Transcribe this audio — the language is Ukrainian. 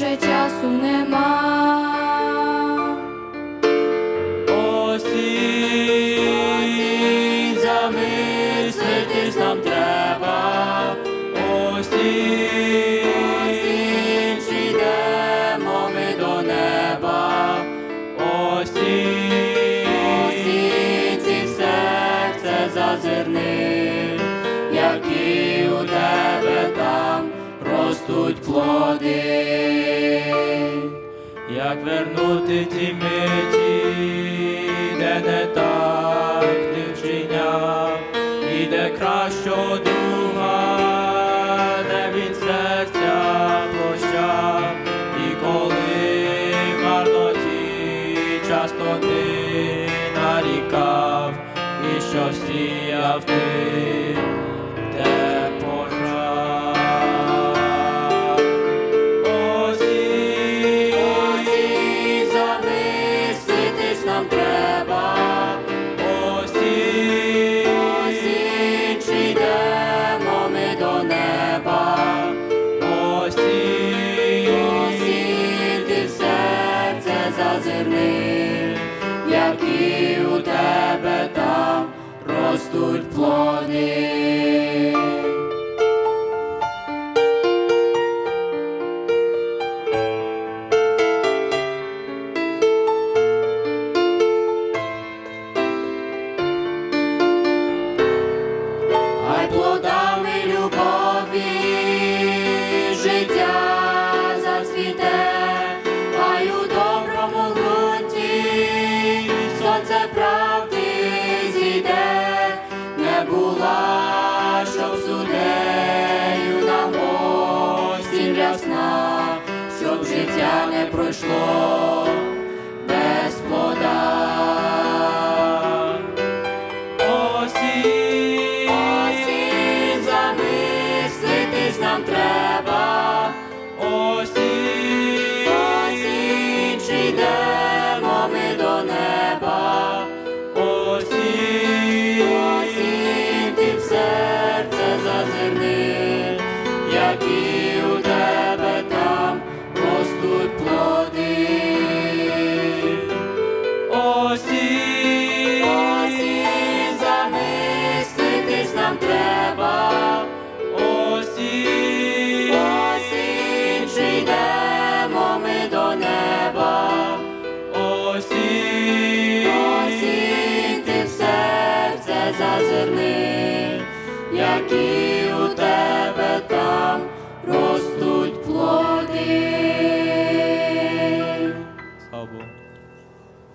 вже часу нема. Осінь, замислитись нам треба, осінь, чи йдемо ми до неба, осінь, в серце зазирни, які у тебе там ростуть плоди. Як вернути ті миті, де не так ти вчиняв, і де кращого друга, де він серця прощав, і коли в марноті часто ти нарікав, і що сіяв ти, ростуть плоди. Хай плодами любові життя зазирни, які у тебе там